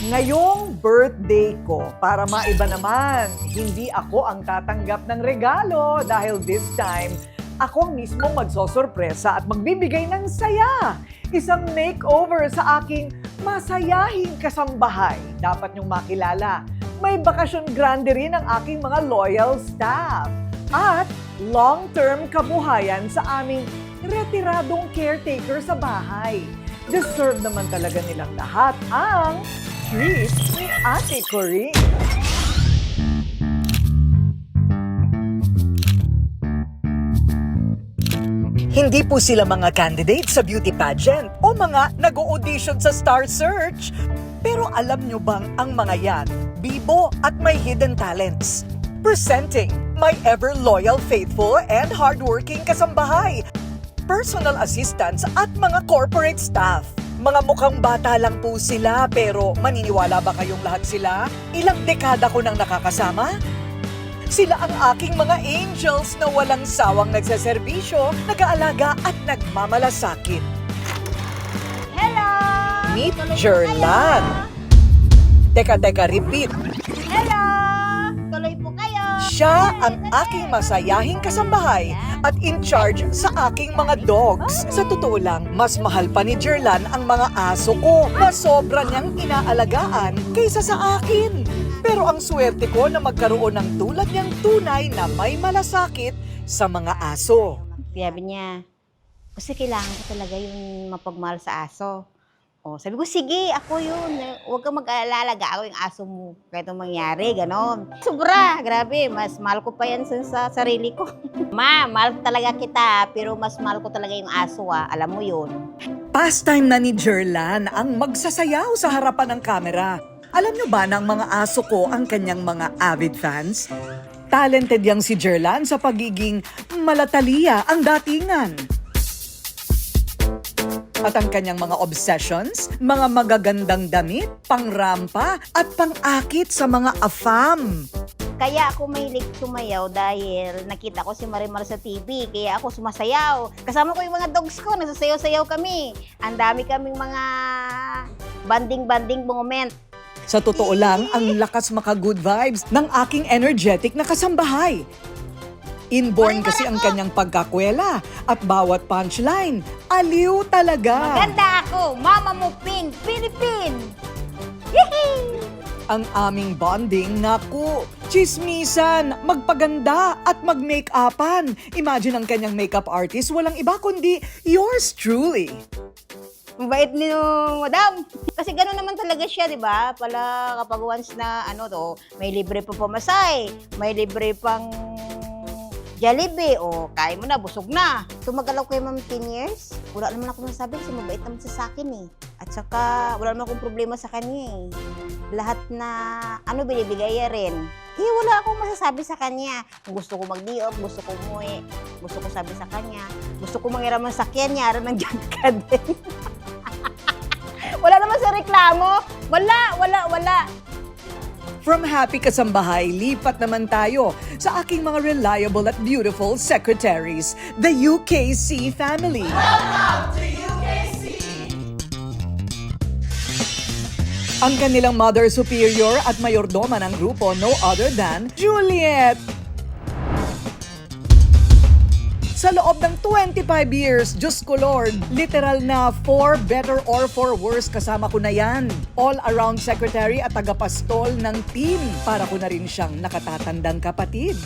Ngayong birthday ko, para maiba naman, hindi ako ang tatanggap ng regalo dahil this time, ako mismo magsosorpresa at magbibigay ng saya. Isang makeover sa aking masayahing kasambahay. Dapat niyong makilala. May bakasyon grande rin ang aking mga loyal staff. At long-term kabuhayan sa aming retiradong caretaker sa bahay. Deserve naman talaga nilang lahat ang treat ni Ate Corinne. Hindi po sila mga candidate sa beauty pageant o mga nag-audition sa Star Search. Pero alam nyo bang ang mga yan, bibo at may hidden talents? Presenting my ever loyal, faithful, and hardworking kasambahay, personal assistants at mga corporate staff. Mga mukhang bata lang po sila pero maniniwala ba kayong lahat sila? Ilang dekada ko nang nakakasama? Sila ang aking mga angels na walang sawang nagseserbisyo, nag-aalaga at nagmamalasakit. Hello! Meet Jerlan. Teka, teka, repeat. Siya ang aking masayahing kasambahay at in charge sa aking mga dogs. Sa totoo lang, mas mahal pa ni Jerlan ang mga aso ko na sobra niyang inaalagaan kaysa sa akin. Pero ang swerte ko na magkaroon ng tulad niyang tunay na may malasakit sa mga aso. Sabi niya, kasi kailangan ko talaga yung mapagmahal sa aso. O, sabi ko, sige, ako yun. Huwag kang mag-alala, ako yung aso mo. Kahit anong mangyari, ganon. Sobra, grabe. Mas mahal ko pa yan sa, sa sarili ko. Ma, mahal talaga kita, pero mas mahal ko talaga yung aso, ah. Alam mo yun. Pastime na ni Jerlan ang magsasayaw sa harapan ng kamera. Alam niyo ba ang mga aso ko ang kanyang mga avid fans? Talented yang si Jerlan sa pagiging malatalia ang datingan. At ang kanyang mga obsessions, mga magagandang damit, pangrampa at pangakit sa mga afam. Kaya ako mahilig sumayaw dahil nakita ko si Marimar sa TV. Kaya ako sumasayaw. Kasama ko yung mga dogs ko, nagsasayaw-sayaw kami. Ang dami kaming mga banding-banding moment. Sa totoo lang, ang lakas maka-good vibes ng aking energetic na kasambahay. Inborn kasi ang kanyang pagkakwela at bawat punchline, aliw talaga. Maganda ako, Mama mo Pink, Philippine! Yehey! Ang aming bonding, naku, chismisan, magpaganda at mag-make-upan. Imagine ang kanyang makeup artist, walang iba kundi yours truly. Ang bait ni Madam. Kasi gano'n naman talaga siya, di ba? Pala kapag once na ano to, may libre pa pumasay, may libre pang Jollibee, o kain mo na, busog na. Tumagalaw ko yung ma'am 10 years, wala naman ako masabi kasi mabait naman siya sa akin eh. At saka, wala naman akong problema sa kanya eh. Lahat na ano binibigay niya rin. Eh, wala akong masasabi sa kanya. Gusto ko mag-day off, gusto ko umuwi, gusto ko sabi sa kanya, gusto ko mangiram ng sakyan niya, aram ng ka din. wala naman sa reklamo. Wala, wala, wala. From happy kasambahay, lipat naman tayo sa aking mga reliable at beautiful secretaries, the UKC family. Ang kanilang mother superior at mayordoma ng grupo no other than Juliet. Sa loob ng 25 years, Diyos ko Lord, literal na for better or for worse kasama ko na yan. All-around secretary at tagapastol ng team. Para ko na rin siyang nakatatandang kapatid.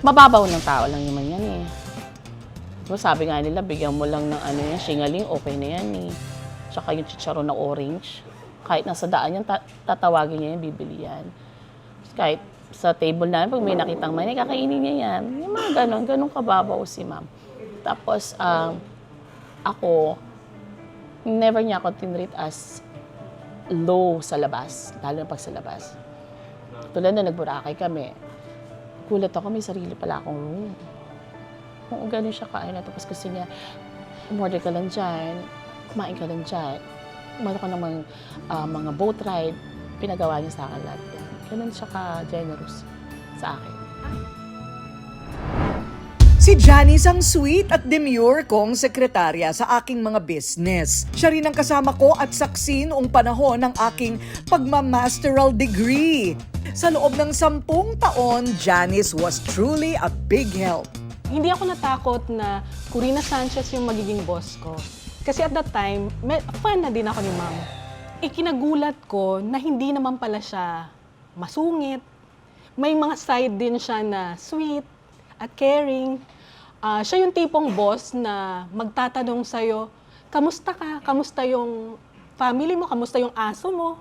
mababaw ng tao lang naman yan eh. So, sabi nga nila, bigyan mo lang ng ano yan, shingaling, okay na yan eh. Tsaka yung chicharon na orange. Kahit nasa daan yan, ta- tatawagin niya yan, bibili yan. Kahit sa table namin, pag may nakitang may, kakainin niya yan. Yung mga ganon, ganon kababaw si ma'am. Tapos, um, ako, never niya ako tinreat as low sa labas, lalo na pag sa labas. Tulad na nagburakay kami, gulat ako, may sarili pala akong room. Oo, ganun siya kain. Tapos kasi niya, umorder ka lang dyan, kumain ka lang dyan. Meron ka namang ah, mga boat ride, pinagawa niya sa akin lahat. Ganun siya ka-generous sa akin. Si Janice ang sweet at demure kong sekretarya sa aking mga business. Siya rin ang kasama ko at saksi noong panahon ng aking pagmamasteral degree. Sa loob ng sampung taon, Janice was truly a big help. Hindi ako natakot na Corina Sanchez yung magiging boss ko. Kasi at that time, may, fan na din ako ni ma'am. Ikinagulat ko na hindi naman pala siya masungit. May mga side din siya na sweet at caring. Ah, siya yung tipong boss na magtatanong sa'yo, kamusta ka? Kamusta yung family mo? Kamusta yung aso mo?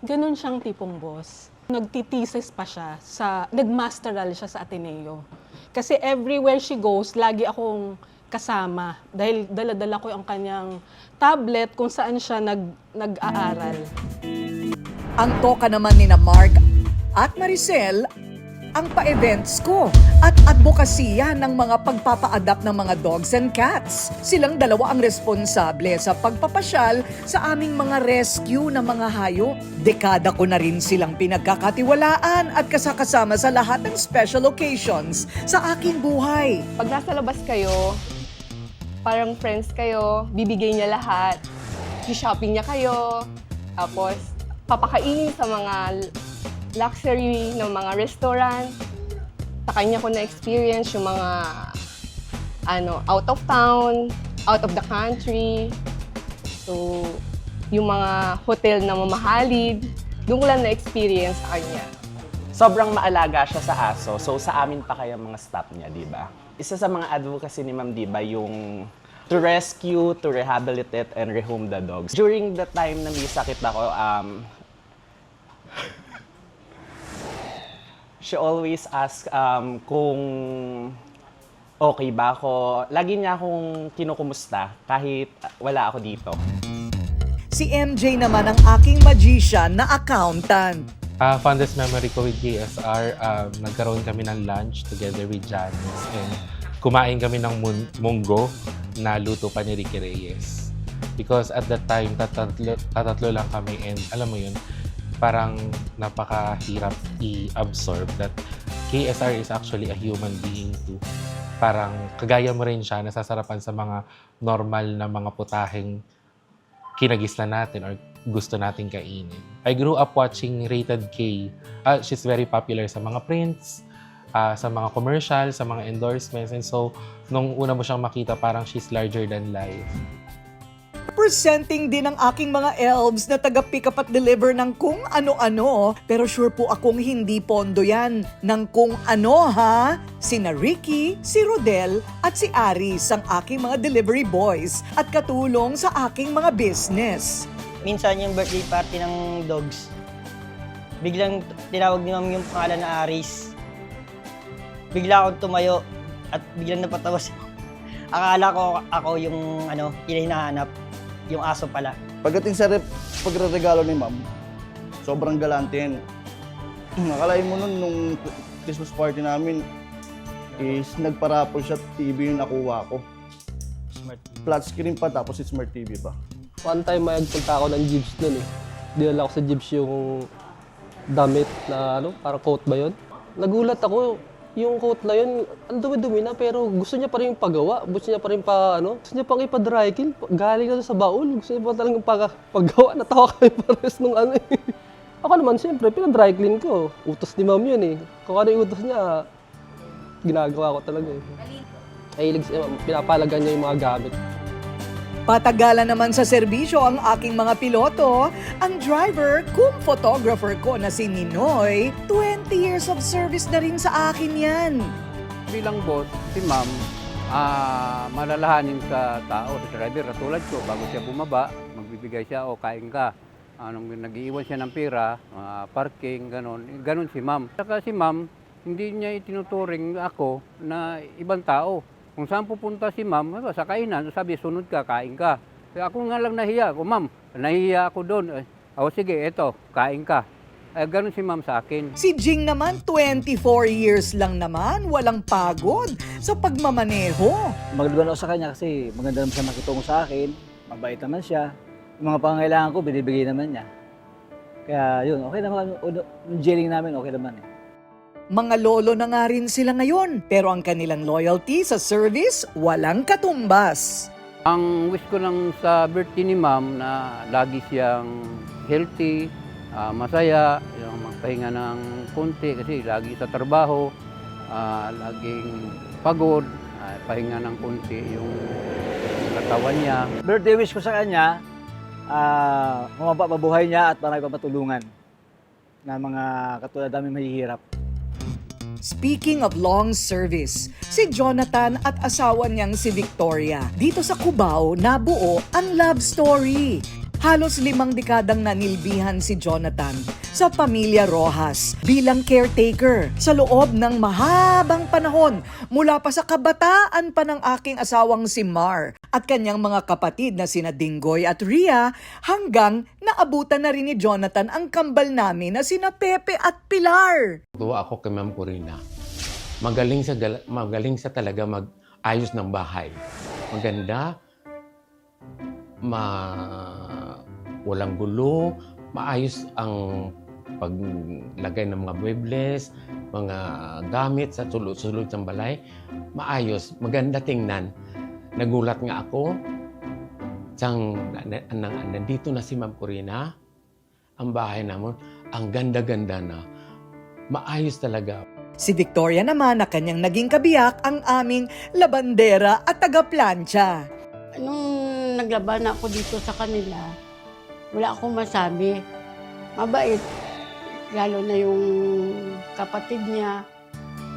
Ganon siyang tipong boss. Nagtitisis pa siya, sa, nagmasteral siya sa Ateneo. Kasi everywhere she goes, lagi akong kasama. Dahil dala-dala ko ang kanyang tablet kung saan siya nag, nag-aaral. Ang toka naman ni na Mark at Maricel ang pa-events ko at advokasya ng mga pagpapa-adapt ng mga dogs and cats. Silang dalawa ang responsable sa pagpapasyal sa aming mga rescue ng mga hayop. Dekada ko na rin silang pinagkakatiwalaan at kasakasama sa lahat ng special occasions sa aking buhay. pag nasa labas kayo, parang friends kayo, bibigay niya lahat. shopping niya kayo, tapos papakainin sa mga luxury ng mga restaurant. Sa kanya ko na-experience yung mga ano, out of town, out of the country. So, yung mga hotel na mamahalid, doon ko lang na-experience sa kanya. sobrang maalaga siya sa aso. So sa amin pa kaya mga staff niya, di ba? Isa sa mga advocacy ni Ma'am Diba yung to rescue, to rehabilitate, and rehome the dogs. During the time na may sakit ako, um, she always ask um, kung okay ba ako. Lagi niya akong kinukumusta kahit wala ako dito. Si MJ naman ang aking magician na accountant. Ah, fondest memory ko with KSR, um, nagkaroon kami ng lunch together with Janice and kumain kami ng mun- munggo na luto pa ni Ricky Reyes. Because at that time, tatatlo, tatatlo lang kami and alam mo yun, parang napakahirap i-absorb that KSR is actually a human being too. Parang kagaya mo rin siya, nasasarapan sa mga normal na mga putaheng kinagisnan natin or gusto nating kainin. I grew up watching Rated K. Ah, she's very popular sa mga prints, ah, sa mga commercial, sa mga endorsements. And so, nung una mo siyang makita, parang she's larger than life. Presenting din ang aking mga elves na taga-pick up at deliver ng kung ano-ano. Pero sure po akong hindi pondo yan ng kung ano ha. Sina Ricky, si Rodel at si Aris ang aking mga delivery boys at katulong sa aking mga business. minsan yung birthday party ng dogs, biglang tinawag ni ma'am yung pangalan na Aris. Bigla akong tumayo at biglang napatawa si ma'am. Akala ko ako yung ano, hinahanap, yung aso pala. Pagdating sa rep, pagre-regalo ni ma'am, sobrang galante yan. Nakalain mo nun nung Christmas party namin is nagparapol siya TV yung nakuha ko. Smart. Flat screen pa tapos smart TV pa. One time may nagpunta ako ng Jibs nun eh. Dinala ko sa Jibs yung damit na ano, parang coat ba yun? Nagulat ako, yung coat na yun, ang dumi-dumi na pero gusto niya pa rin pagawa. Gusto niya pa rin pa ano, gusto niya pang ipa-dry clean. Galing na sa baul, gusto niya pa talagang pag paggawa. Natawa kami pares nung ano eh. Ako naman siyempre, pinadry clean ko. Utos ni ma'am yun eh. Kung ano yung utos niya, ginagawa ko talaga eh. Mahilig siya, pinapalagan niya yung mga gamit. Patagalan naman sa serbisyo ang aking mga piloto, ang driver kung photographer ko na si Ninoy, 20 years of service na rin sa akin yan. bilang boss, si ma'am, ah malalahanin sa tao, sa driver, katulad ko, bago siya bumaba, magbibigay siya, o kain ka. Anong nag-iiwan siya ng pera, ah, parking, ganon. Ganon si ma'am. Saka si ma'am, hindi niya itinuturing ako na ibang tao. Kung saan pupunta si ma'am, diba, sa kainan, sabi, sunod ka, kain ka. Kaya ako nga lang nahiya. Ako, ma'am, nahiya ako doon. Eh, O sige, eto, kain ka. Eh, ganon si ma'am sa akin. Si Jing naman 24 years lang naman, walang pagod sa pagmamaneho. Maglugan ako sa kanya kasi maganda naman siya makitungo sa akin. Mabait naman siya. Yung mga pangangailangan ko, binibigay naman niya. Kaya yun, okay naman. Yung jailing namin, okay naman eh. Mga lolo na nga rin sila ngayon, pero ang kanilang loyalty sa service walang katumbas. Ang wish ko lang sa birthday ni ma'am na lagi siyang healthy, ah, masaya, yung magpahinga ng konti kasi lagi sa trabaho, ah, laging pagod, ah, pahinga ng konti yung katawan niya. Birthday wish ko sa kanya, ah humaba pa buhay niya at marami pa matulungan na mga katulad namin mahihirap. Speaking of long service, si Jonathan at asawa niyang si Victoria. Dito sa Cubao, nabuo ang love story. Halos limang dekadang nanilbihan si Jonathan sa pamilya Rojas bilang caretaker sa loob ng mahabang panahon mula pa sa kabataan pa ng aking asawang si Mar at kanyang mga kapatid na sina Dingoy at Ria hanggang naabutan na rin ni Jonathan ang kambal namin na sina Pepe at Pilar. Tuwa ako kay Ma'am Corina. Magaling sa gal- magaling sa talaga mag-ayos ng bahay. Maganda, ma walang gulo, maayos ang paglagay ng mga muebles, mga gamit sa sulod-sulod ng balay. Maayos, maganda tingnan. Nagulat nga ako, sang na, na, na- nandito na si Ma'am Corina, ang bahay namin, ang ganda-ganda na. Maayos talaga. Si Victoria naman na kanyang naging kabiyak ang aming labandera at taga-plancha. Nung naglaban ako dito sa kanila, wala akong masabi. Mabait. Lalo na yung kapatid niya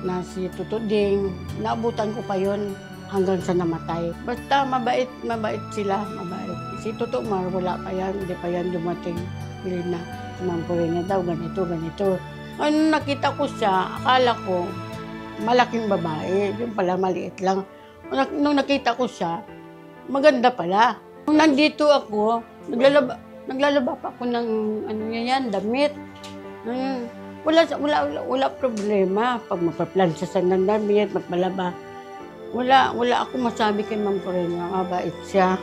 na si Tutuding. Naabutan ko pa yon hanggang sa namatay. Basta mabait, mabait sila, mabait. Si Tuto Mar, wala pa yan, hindi pa yan dumating. Pili na, sumampurin na daw, ganito, ganito. Ano nakita ko siya, akala ko, malaking babae. Yung pala, maliit lang. Nung nakita ko siya, maganda pala. Nung nandito ako, naglalaba, naglalaba pa ako ng ano yan, damit. Hmm, wala, wala, wala, wala problema. Pag magpa-plan sa ng damit, magmalaba. Wala, wala ako masabi kay Ma'am Corina. Mabait siya.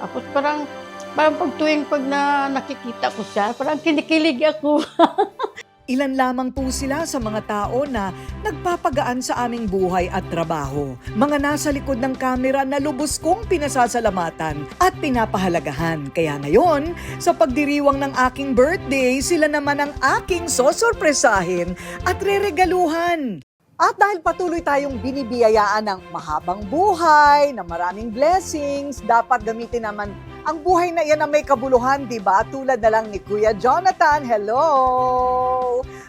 Tapos parang, parang pag tuwing pag na nakikita ko siya, parang kinikilig ako. Ilan lamang po sila sa mga tao na nagpapagaan sa aming buhay at trabaho. Mga nasa likod ng kamera na lubos kong pinasasalamatan at pinapahalagahan. Kaya ngayon, sa pagdiriwang ng aking birthday, sila naman ang aking sosorpresahin at reregaluhan. At dahil patuloy tayong binibiyayaan ng mahabang buhay, na maraming blessings, dapat gamitin naman ang buhay na yan na may kabuluhan, di ba? Tulad na lang ni Kuya Jonathan. Hello!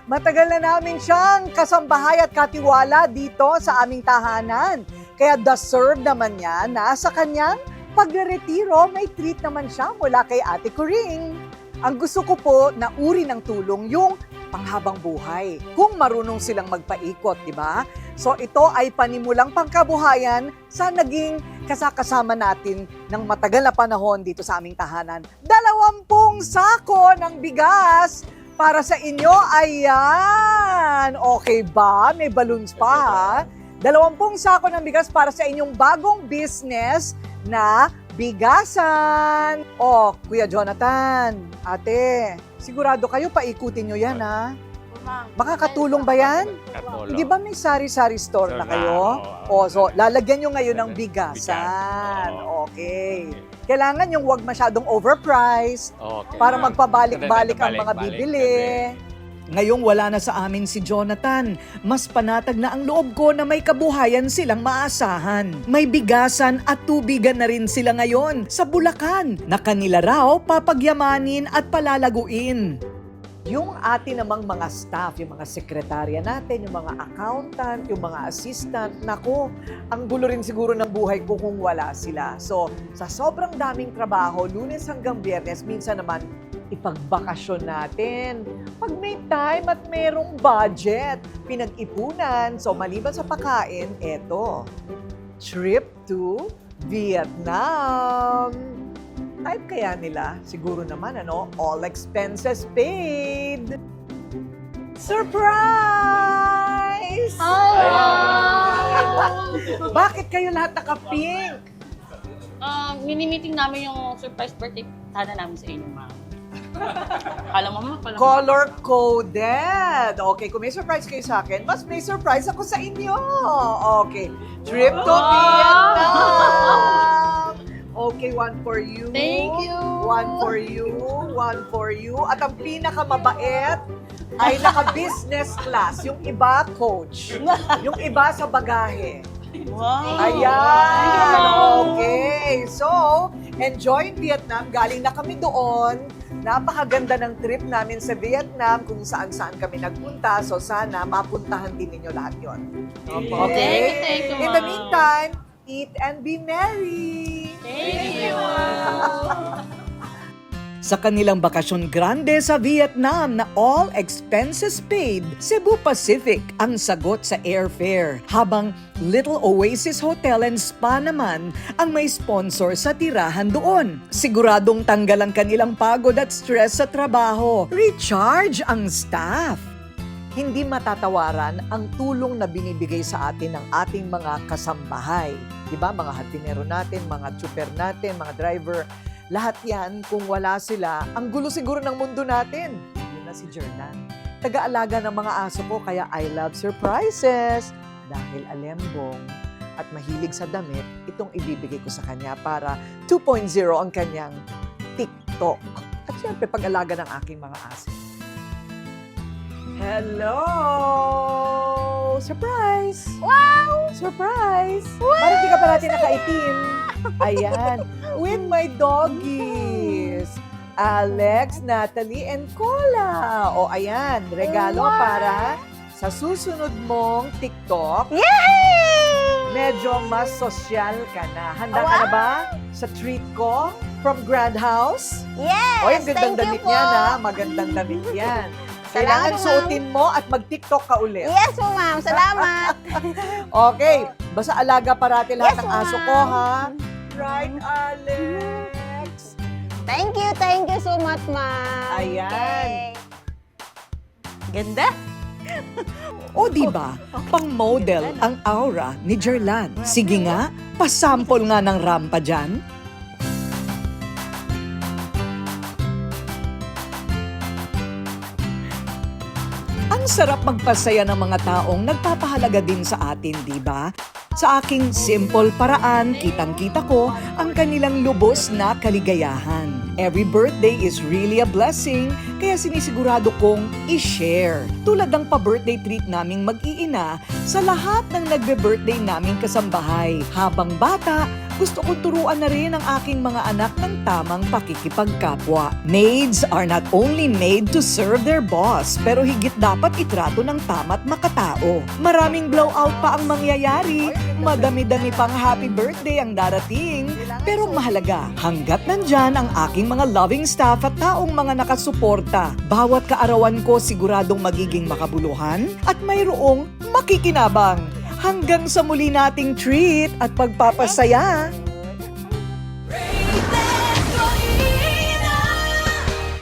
Matagal na namin siyang kasambahay at katiwala dito sa aming tahanan. Kaya deserve naman niya na sa kanyang pagre-retiro, may treat naman siya mula kay Ate Kuring. Ang gusto ko po na uri ng tulong yung panghabang buhay. Kung marunong silang magpaikot, di ba? So ito ay panimulang pangkabuhayan sa naging kasakasama natin ng matagal na panahon dito sa aming tahanan. Dalawampung sako ng bigas para sa inyo. Ayan! Okay ba? May balloons pa ha? Dalawampung sako ng bigas para sa inyong bagong business na bigasan. Oh, Kuya Jonathan, ate, sigurado kayo paikutin nyo yan ha? Makakatulong ba yan? Di ba may sari-sari store na kayo? O, so lalagyan nyo ngayon ng bigasan. Okay. Kailangan yung wag masyadong overpriced para magpabalik-balik ang mga bibili. Ngayong wala na sa amin si Jonathan, mas panatag na ang loob ko na may kabuhayan silang maasahan. May bigasan at tubigan na rin sila ngayon sa Bulacan na kanila raw papagyamanin at palalaguin. Yung atin namang mga staff, yung mga sekretarya natin, yung mga accountant, yung mga assistant, nako, ang gulo rin siguro ng buhay ko kung wala sila. So, sa sobrang daming trabaho, lunes hanggang biyernes, minsan naman ipagbakasyon natin. Pag may time at merong budget, pinag-ipunan. So, maliban sa pakain, eto, trip to Vietnam. Type kaya nila? Siguro naman, ano? All expenses paid. Surprise! Bakit kayo lahat naka-pink? Ah, mini-meeting namin yung surprise birthday sana namin sa inyo, ma'am. Alam mo ma, pala. Color-coded. Okay, kung may surprise kayo sa akin, mas may surprise ako sa inyo. Okay, trip to Vietnam. Okay, one for you. Thank you. One for you. One for you. At ang pinakamabait ay naka-business class. Yung iba, coach. Yung iba sa bagahe. Wow. Ayan! Okay. So, enjoy Vietnam. Galing na kami doon. Napakaganda ng trip namin sa Vietnam kung saan-saan kami nagpunta. So, sana mapuntahan din ninyo lahat yon. Thank you, thank you, In the ma'am. meantime, eat and be merry! Thank you. Sa kanilang bakasyon grande sa Vietnam na all expenses paid, Cebu Pacific ang sagot sa airfare. Habang Little Oasis Hotel and Spa naman ang may sponsor sa tirahan doon. Siguradong tanggal ang kanilang pagod at stress sa trabaho. Recharge ang staff. Hindi matatawaran ang tulong na binibigay sa atin ng ating mga kasambahay. Di ba? Mga hardinero natin, mga chuper natin, mga driver. Lahat yan, kung wala sila, ang gulo siguro ng mundo natin. Yun na si Jordan. Taga-alaga ng mga aso ko, kaya I love surprises. Dahil alembong at mahilig sa damit, itong ibibigay ko sa kanya para 2.0 ang kanyang TikTok. At syempre, pag-alaga ng aking mga aso. Hello! Surprise! Wow! Surprise! Parang di ka pa natin nakaitim. Ayan. With my doggies. Alex, Natalie, and Cola. O ayan, regalo Wow! para sa susunod mong TikTok. Yay! Medyo mas sosyal ka na. Handa ka na ba sa treat ko from Grand House? Yes! O, yung gandang damit yan, ha? Magandang damit yan. Kailangan Salamat, ma'am. suotin mo at mag-TikTok ka ulit. Yes po, ma'am. Salamat. Okay, basta alaga parati lahat Yes, ng aso ko, ha? Right, Alex? thank you, thank you so much, ma'am. Ayan. Okay. Ganda. O di ba, pang-model ang aura ni Jerlan. Sige nga, pasample nga ng rampa dyan. Sarap magpasaya ng mga taong nagpapahalaga din sa atin, di ba? Sa aking simple paraan, kitang-kita ko ang kanilang lubos na kaligayahan. Every birthday is really a blessing, kaya sinisigurado kong i-share. Tulad ng pa-birthday treat naming mag-iina sa lahat ng nagbe-birthday naming kasambahay. Habang bata, gusto kong turuan na rin ang aking mga anak ng tamang pakikipagkapwa. Maids are not only made to serve their boss, pero higit dapat itrato ng tama't makatao. Maraming blowout pa ang mangyayari, madami-dami pang happy birthday ang darating. Pero mahalaga, hanggat nandyan ang aking mga loving staff at taong mga nakasuporta, bawat kaarawan ko siguradong magiging makabuluhan at mayroong makikinabang. Hanggang sa muli nating treat at pagpapasaya.